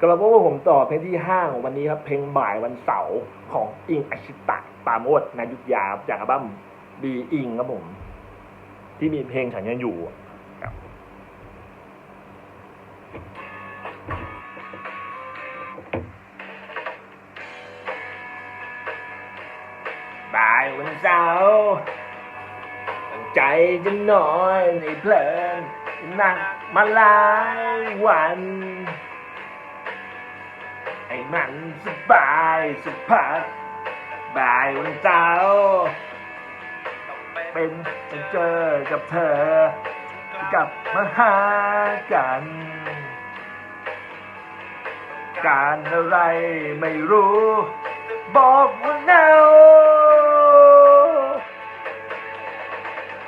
กลับมาพบกับผมต่อเพลงที่ห้าของวันนี้ครับ เพลงบ่ายวันเสาร์ของอิงอชิตะปาโมดนายุทธยาจากอัลบั้มบีอิงครับผม ที่มีเพลงฉันยังอยู่บ่ายวันเสาร์ใจจะนอนในเพลินหนักมาหลายวัน ให้มันสบายสักพักบายวันเสาเป็นจะเจอกับเธอ กลับมาหากัน การอะไรไม่รู้ บอกว่าเนา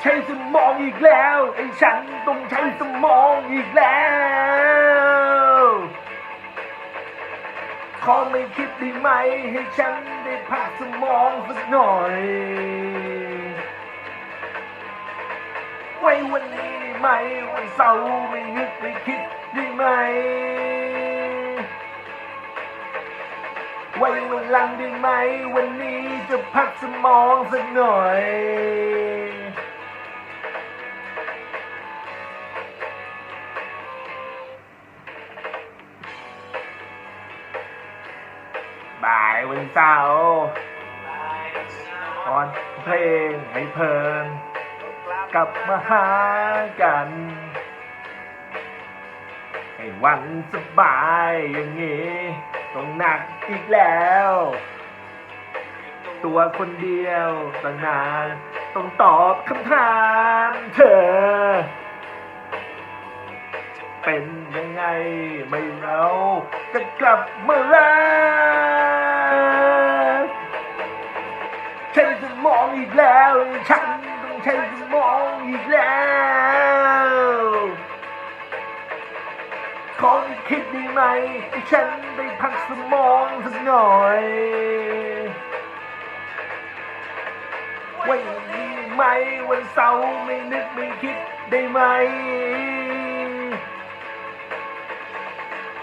ใช้สมองอีกแล้วไอ้ฉันต้องใช้ คิดได้ไหมให้ฉันได้พักสมองสักหน่อย ไว้วันนี้ได้ไหมวันเสาร์ไม่นึกไม่คิดได้ไหม ไว้วันหลังได้ไหม วันนี้จะพักสมองสักหน่อย บ่ายวันเสาร์ตอนเพลงให้เพลินกลับมาหากันให้วันสบายอย่างนี้ต้องหนักอีกแล้ว ตัวคนเดียวตั้งนานต้องตอบคำถามเธอ เป็นยังไงไม่เราจะกลับเมารั องอีกแล้ว ฉันต้องใช้สมองอีกแล้ว ขอคิดด้ไหมให้ฉันได้พักสมองสักหน่อยวันนี้ไหมวันเสาร์ไม่นึกไม่คิดได้ไหม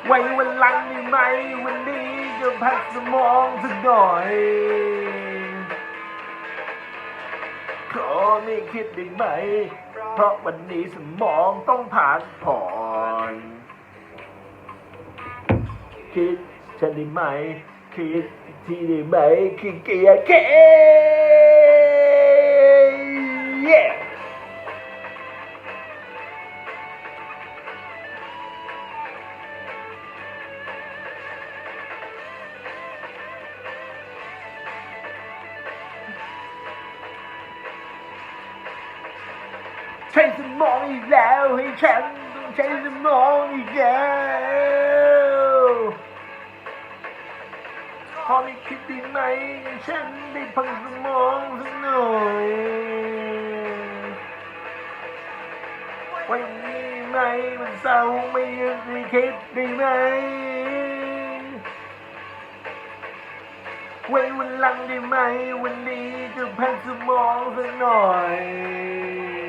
ไว้วันหลังได้ไหมวันนี้จะพักสมองสักหน่อย ไม่คิดได้ไหม เพราะวันนี้สมองต้องพักผ่อน คิดฉันได้ไหม คิดที่ได้ไหมขี้เกียจแค่ yeah ช้สมองอีกแล้วให้ฉันต้องใช้สมองอีกแล้วพอไม่คิดด้ไหมให้ฉันได้พังสมองสักหน่อยวันนี้ไหมมันเศร้าไม่ยึดไม่คิดได้ไหมไว้วันหลังได้ไหมวันนี้จะพักสมองสักหน่อย